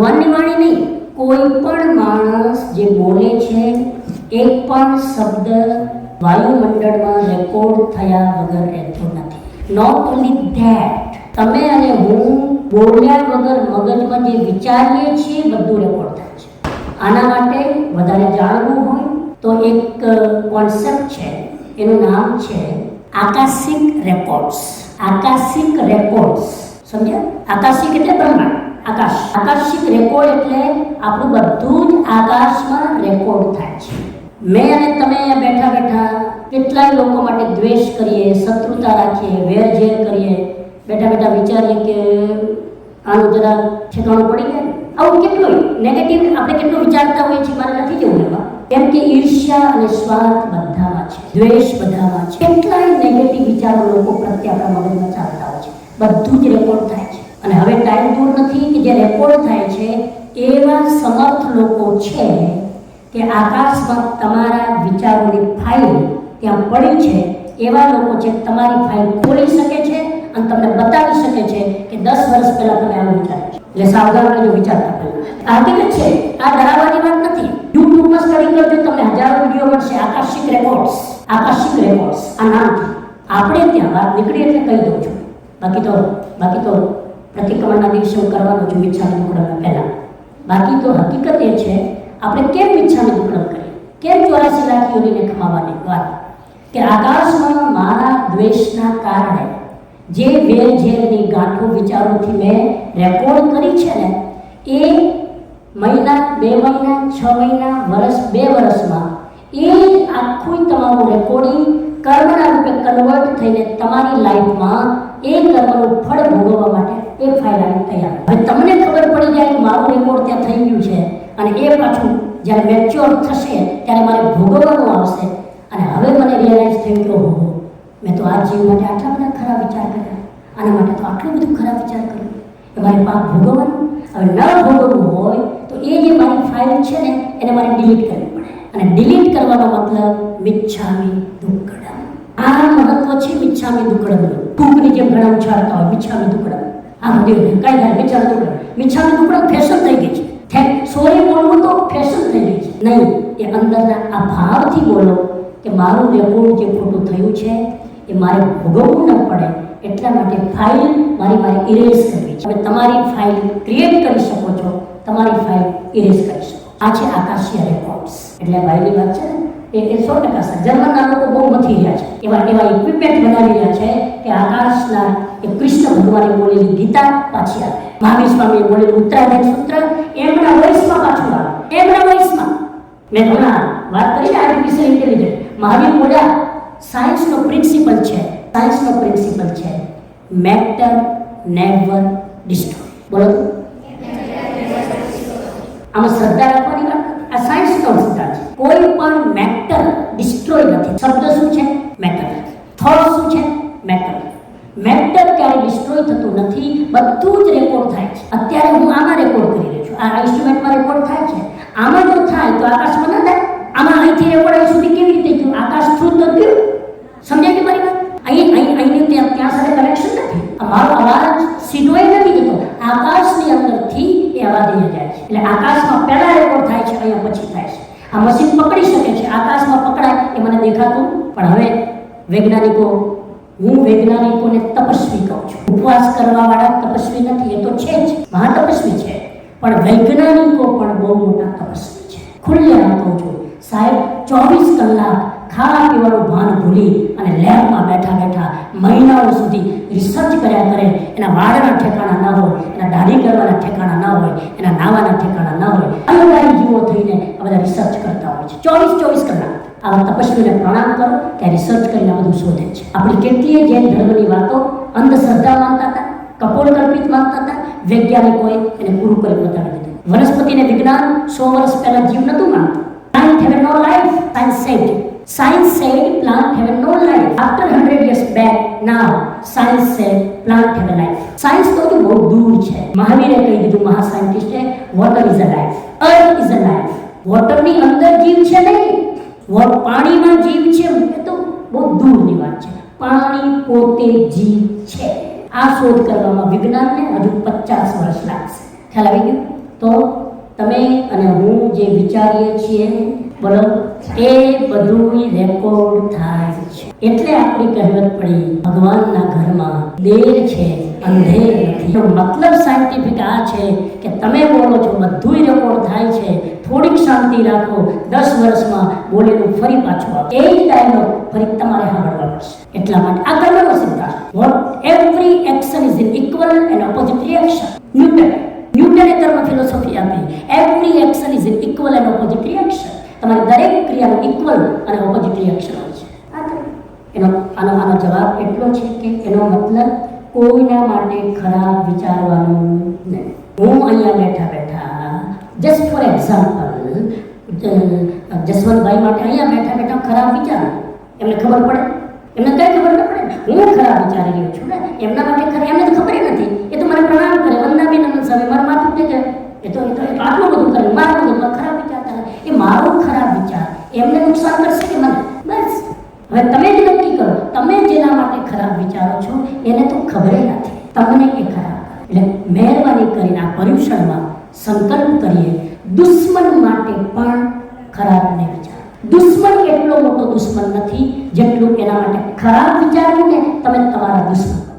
ભગવાનની વાણી નહીં કોઈ પણ માણસ જે બોલે છે એક પણ શબ્દ વાયુમંડળમાં રેકોર્ડ થયા વગર રહેતો નથી. નોટ ઓનલી ધેટ તમે અને હું બોલ્યા વગર મગજમાં જે વિચારીએ છીએ, બધું રેકોર્ડ થાય છે. આના માટે વધારે જાણવું હોય તો એક કોન્સેપ્ટ છે. એનું નામ છે આકાશિક રેકોર્ડ્સ આકાશિક રેકોર્ડ્સ સમજ્યા? આકાશિક એટલે બ્રહ્માંડ. આકાશ. આકાશિક રેકોર્ડ એટલે આપણું બધું જ આકાશમાં રેકોર્ડ થાય છે. મેં અને તમે બેઠા બેઠા કેટલાય લોકો માટે દ્વેષ કરીએ, શત્રુતા રાખીએ, વેરઝેર કરીએ. બેઠા બેઠા વિચારીએ કે આનું જરા ઠેકાણું પડી જાય. આવું કેટલું નેગેટિવ આપણે કેટલું વિચારતા હોઈએ છીએ મારે નથી જવું એમાં કેમ કે ઈર્ષ્યા અને સ્વાર્થ બધામાં છે. દ્વેષ બધામાં છે. કેટલાય નેગેટિવ વિચારો લોકો પ્રત્યે આપણા મગજમાં ચાલતા હોય છે. બધું જ રેકોર્ડ થાય. અને હવે ટાઈમ પૂર નથી કે જે રેકોર્ડ થાય છે, એવા સમર્થ લોકો છે કે આકાશમાં તમારા વિચારોની ફાઇલ ત્યાં પડી છે, એવા લોકો છે તમારી ફાઇલ ખોલી શકે છે અને તમને બતાવી શકે છે કે દસ વર્ષ પહેલા તમે આવું વિચાર્યું છે. એટલે સાવધાન રહેજો વિચારતા પહેલા હકીકત છે, આ ડરાવવાની વાત નથી. યુટ્યુબમાં સ્ટડી કરજો, તમને હજારો વીડિયો મળશે. આકાશિક રેકોર્ડ્સ આકાશિક રેકોર્ડ્સ આ નામ આપણે ત્યાં વાત નીકળી એટલે કહી દઉં છું. બાકી તો બાકી તો દિવસે કરવાનો છું ઈચ્છાની દુકડમ પહેલાં? બાકી તો હકીકત એ છે, આપણે કેમ ઈચ્છાની દુકડમ કરીએ? કેમ ચોરાસી લાખ યોનીને ખમાવાની વાત? કે આકાશમાં મારા દ્વેષના કારણે જે વેરઝેરની ગાંઠો વિચારોથી મેં રેકોર્ડ કરી છે ને, એ મહિના, બે મહિના, છ મહિના વર્ષ બે વર્ષમાં એ આખું તમારું રેકોર્ડિંગ કર્મના રૂપે કન્વર્ટ થઈને તમારી લાઈફમાં એ કર્મનું ફળ ભોગવવા માટે એ ફાઇલ તૈયાર હવે તમને ખબર પડી જાય કે મારું રેકોર્ડ ત્યાં થઈ ગયું છે. અને એ પાછું જ્યારે મેચ્યોર થશે ત્યારે મારે ભોગવવાનું આવશે. અને હવે મને રિયલાઇઝ થયું કે ઓહો, મેં તો આ જીવ માટે આટલા બધા ખરાબ વિચાર કર્યા. આના માટે તો આટલું બધું ખરાબ વિચાર કર્યો. એ મારે પાપ ભોગવવાનું. હવે ન ભોગવવું હોય તો એ જે મારી ફાઇલ છે ને, એને મારે ડિલીટ કરવી પડે. અને ડિલીટ કરવાનો મતલબ મિચ્છામી દુક્કડમ આ મહત્વ છે મિચ્છામી દુક્કડમનું ટૂંકની જેમ ઘણા ઉછાળતા હોય, મિચ્છામી દુક્કડમ આ બધું કઈ થાય મિચ્છામી દુક્કડમ વિચારનું દુક્કડમ ફેશન થઈ ગઈ છે. સોરી બોલવું તો ફેશન થઈ ગઈ છે. નહીં, એ અંદરના આ ભાવથી બોલો કે મારું રેકોર્ડ જે ખોટું થયું છે, એ મારે ભોગવવું ન પડે. એટલા માટે ફાઇલ મારી મારે ઇરેઝ કરવી છે. તમે તમારી ફાઇલ ક્રિએટ કરી શકો છો. તમારી ફાઇલ ઇરેઝ કરી શકો. આ છે આકાશીય રેકોર્ડ્સ એટલે ભાઈની વાત છે ને? એ એ સો ટકા સર જર્મનના લોકો બહુ મથી રહ્યા છે. એવા એવા ઇક્વિપમેન્ટ બનાવી રહ્યા છે કે આકાશના એ કૃષ્ણ ભગવાને બોલેલી ગીતા પાછી આવે. મહાવીર સ્વામીએ બોલેલું ઉત્તરાયણ સૂત્ર એમના વોઇસમાં પાછું આવે. એમના વોઇસમાં મેં હમણાં વાત કરી આર્ટિફિશિયલ ઇન્ટેલિજન્સ મહાવીર બોલ્યા સાયન્સનો પ્રિન્સિપલ છે સાયન્સનો પ્રિન્સિપલ છે. મેટર નેવર ડિસ્ટ્રોય બોલો આમાં શ્રદ્ધા રાખવાની વાત. આ સાયન્સનો સિદ્ધાંત છે. કોઈ પણ ડિસ્ટ્રોય નથી શબ્દ શું છે? મેટર થોટ શું છે? મેટર મેટર ક્યારે ડિસ્ટ્રોય થતું નથી, બધું જ રેકોર્ડ થાય છે. અત્યારે હું આમાં રેકોર્ડ કરી રહ્યો છું. આ ઇન્સ્ટ્રુમેન્ટમાં રેકોર્ડ થાય છે. આમાં જો થાય તો આકાશમાં ના થાય. આમાં અહીંથી રેકોર્ડ અહીં સુધી કેવી રીતે થયું? આકાશ થ્રુ તો થયું. સમજાય કે મારી વાત? અહીં અહીં, અહીંની ત્યાં ત્યાં સાથે કનેક્શન નથી. મારો અવાજ સીધો એ નથી જતો. આકાશની અંદરથી એ અવાજ જાય છે. એટલે આકાશમાં પહેલા રેકોર્ડ થાય છે, અહીંયા પછી થાય છે. આ મશીન પકડી શકે છે આકાશમાં પકડાય એ મને દેખાતું પણ હવે વૈજ્ઞાનિકો, હું વૈજ્ઞાનિકોને તપસ્વી કહું છું. ઉપવાસ કરવા વાળા તપસ્વી નથી, એ તો છે જ, મહાતપસ્વી છે. પણ વૈજ્ઞાનિકો પણ બહુ મોટા તપસ્વી છે. ખુલ્લે આમ કહું છું, સાહેબ, ચોવીસ કલાક ખાવા પીવાનું ભાન ભૂલી અને લેબમાં બેઠા બેઠા મહિનાઓ સુધી રિસર્ચ કર્યા કરે, એના વાળના ઠેકાણા ના હોય, એના દાઢી કરવાના ઠેકાણા ના હોય, એના નાવાના ઠેકાણા ના હોય. અલગ જીવો થઈને આ બધા રિસર્ચ કરતા હોય છે. ચોવીસ ચોવીસ કલાક. આવા તપસ્વીને પ્રણામ કરો ત્યારે સર્ચ કરીને બધું શોધે છે આપણી કેટલીય જૈન ધર્મની વાતો અંધશ્રદ્ધા માનતા હતા કપોળ કલ્પિત માનતા હતા વૈજ્ઞાનિકોએ એને પૂરું કરી બતાવી દીધું વનસ્પતિને વિજ્ઞાન સો વર્ષ પહેલા જીવ નહોતું માનતું have no life, science said. Science said plant have no life. After 100 years back, now science said plant have a life. Science તો બહુ દૂર છે મહાવીરે કહી દીધું મહાસાયન્ટિસ્ટે water is a life earth is a life વોટરની અંદર જીવ છે નહીં વોટ પાણીમાં જીવ છે એ તો બહુ દૂરની વાત છે. પાણી પોતે જીવ છે. આ શોધ કરવામાં વિજ્ઞાનને હજુ પચાસ વર્ષ લાગશે. ખ્યાલ આવી ગયો? તો તમે અને હું જે વિચારીએ છીએ, બોલો, એ બધું રેકોર્ડ થાય છે. એટલે આપણી કહેવત પડી, ભગવાનના ઘરમાં દેર છે, અંધેર નથી. મતલબ સાયન્ટિફિક આ છે કે તમે બોલો છો બધું રેકોર્ડ થાય છે થોડીક શાંતિ રાખો. દસ વર્ષમાં બોલેલું ફરી પાછું આવે. એ જ ડાયલોગ ફરી તમારે સાંભળવા પડશે. એટલા માટે આ કર્મનો સિદ્ધાંત. What every action is in equal and opposite reaction Newton ન્યૂટને કર્મ ફિલોસોફી આપી. Every action is in equal and opposite reaction તમારી દરેક ક્રિયાનું ઇક્વલ અને ઓપોઝિટ રિએક્શન હોય છે. એનો આનો આનો જવાબ એટલો છે કે એનો મતલબ કોઈના માટે ખરાબ વિચારવાનું નહીં. હું અહીંયા બેઠા બેઠા જસ્ટ ફોર એક્ઝામ્પલ જસવંતભાઈ માટે અહીંયા બેઠા બેઠા ખરાબ વિચાર. એમને ખબર પડે? એમને કઈ ખબર ન પડે? હું ખરાબ વિચારી રહ્યો છું ને એમના માટે ખરા એમને તો ખબર નથી. એ તો મને પ્રણામ કરે. વંદાબેન અનંત સ્વામી, મારા માથું કે એ તો એ તો આટલું બધું કરે. મારું બધું ખરાબ વિચારતા એ મારો ખરાબ વિચાર. એમને નુકસાન કરશે કે મને? બસ. હવે તમે જ નક્કી કરો. તમે જેના માટે ખરાબ વિચારો છો, એને તો ખબર નથી. તમને એ ખરાબ એટલે મહેરબાની કરીને કરેલા પર્યુષણમાં સંકલ્પ કરીએ. દુશ્મન માટે પણ ખરાબ ને વિચાર. દુશ્મન એટલો મોટો દુશ્મન નથી જેટલું એના માટે ખરાબ વિચાર્યું ને તમે તમારા દુશ્મન